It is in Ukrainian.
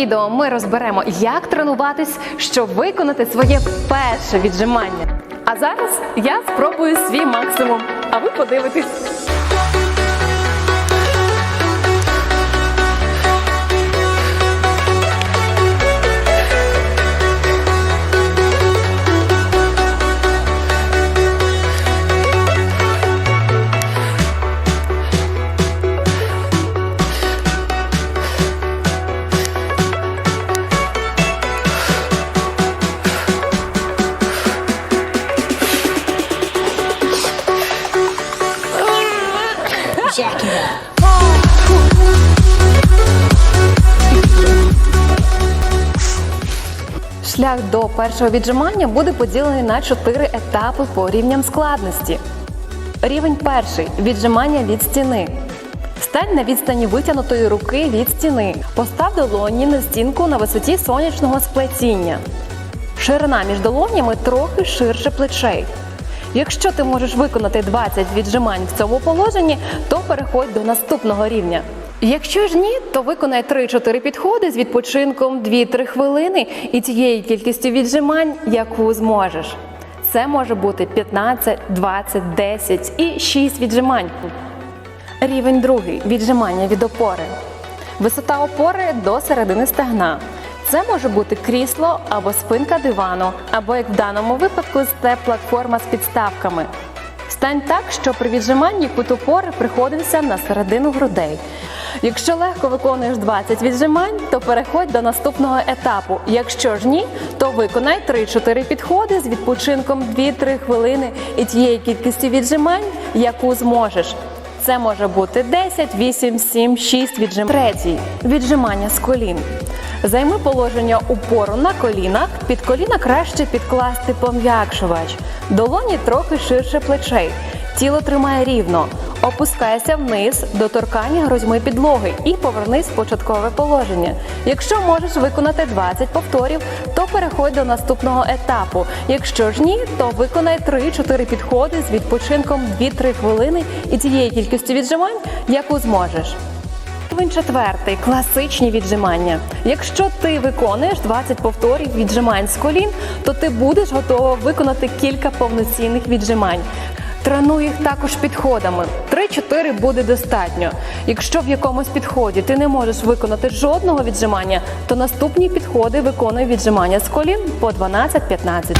відео ми розберемо, як тренуватись, щоб виконати своє перше віджимання. А зараз я спробую свій максимум, а ви подивитесь. Jack it up. Шлях до першого віджимання буде поділений на чотири етапи по рівням складності. Рівень перший віджимання від стіни. Стань на відстані витягнутої руки від стіни. Постав долоні на стінку на висоті сонячного сплетіння. Ширина між долонями трохи ширше плечей. Якщо ти можеш виконати 20 віджимань в цьому положенні, то переходь до наступного рівня. Якщо ж ні, то виконай 3-4 підходи з відпочинком 2-3 хвилини і тією кількістю віджимань, яку зможеш. Це може бути 15, 20, 10 і 6 віджимань. Рівень другий віджимання від опори. Висота опори до середини стегна. Це може бути крісло або спинка дивану, або як в даному випадку степ-платформа з підставками. Стань так, що при віджиманні кут опори приходився на середину грудей. Якщо легко виконуєш 20 віджимань, то переходь до наступного етапу. Якщо ж ні, то виконай 3-4 підходи з відпочинком 2-3 хвилини і тієї кількості віджимань, яку зможеш. Це може бути 10, 8, 7, 6 віджимань. Третій віджимання з колін. Займи положення упору на колінах. Під коліна краще підкласти пом'якшувач. Долоні трохи ширше плечей. Тіло тримає рівно. Опускайся вниз до торкання грудьми підлоги і повернись в початкове положення. Якщо можеш виконати 20 повторів, то переходь до наступного етапу. Якщо ж ні, то виконай 3-4 підходи з відпочинком 2-3 хвилини і тією кількістю віджимань, яку зможеш. Рівень четвертий класичні віджимання. Якщо ти виконуєш 20 повторів віджимань з колін, то ти будеш готова виконати кілька повноцінних віджимань. Тренуй їх також підходами. 3-4 буде достатньо. Якщо в якомусь підході ти не можеш виконати жодного віджимання, то наступні підходи виконуй віджимання з колін по 12-15.